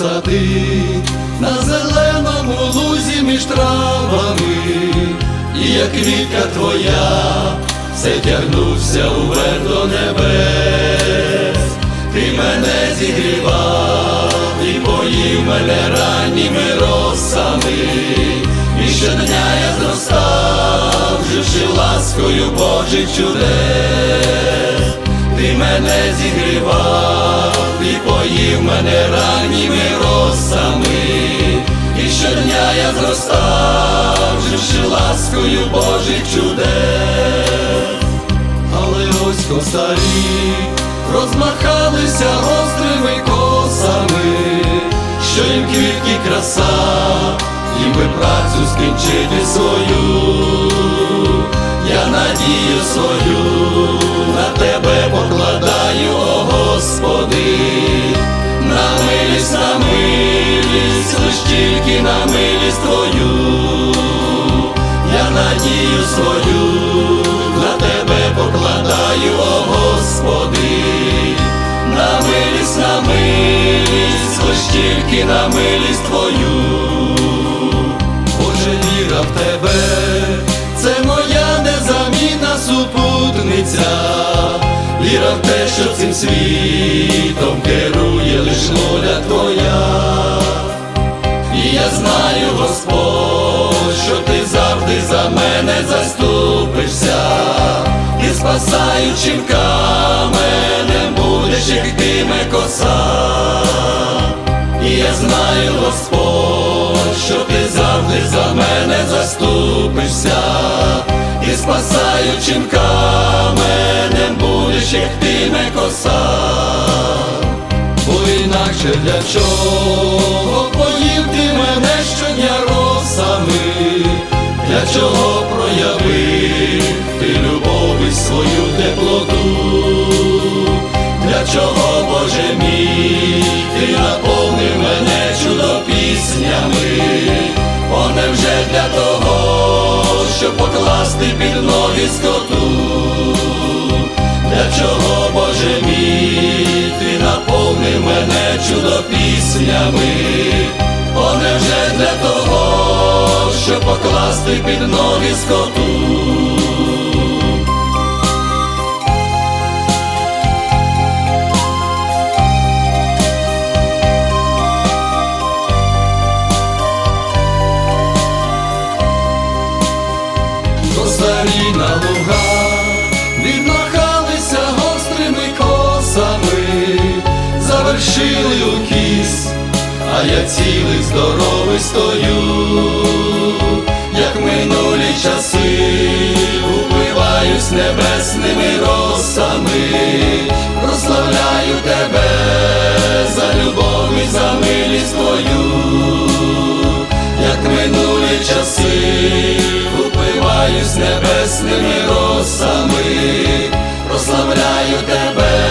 сади, на зеленому лузі між травами, і як квітка твоя, все тягнувся уверх до небес, ти мене зігрівав і поїв мене ранніми росами, і щодня я зростав, живши ласкою Божих чудес, ти мене зігрівав і поїв мене ранніми росами, і щодня я зростав, живши ласкою Божих чудес, але ось косарі розмахалися гострими косами, що їм квітки краса, їм би працю скінчити свою, я надію свою тільки на милість Твою, я надію свою на тебе покладаю, о Господи, на милість, на милість, лиш тільки на милість Твою, Боже, віра в тебе, це моя незамінна супутниця, віра в те, що цим світом керує лиш воля Твоя. І я знаю, Господь, що ти завжди за мене заступишся, і спасаючим каменем будеш, як диме коса. І я знаю, Господь, що ти завжди за мене заступишся, і спасаючим каменем будеш, як диме коса. Бо інакше для чого чого проявив. Ти любові свою теплоту, для чого, Боже мій, ти наповнив мене чудо піснями, О, невже для того, щоб покласти під ноги скоту. Для чого, Боже мій, ти наповнив мене чудо піснями, О, невже для того, щоб покласти під ноги скоту. Косарі відмахалися гострими косами, завершили укіс, а я цілий здоровий стою, часи, упиваюсь небесними росами, прославляю тебе за любов і за милість твою, як минулі часи, упиваюсь небесними росами, прославляю тебе.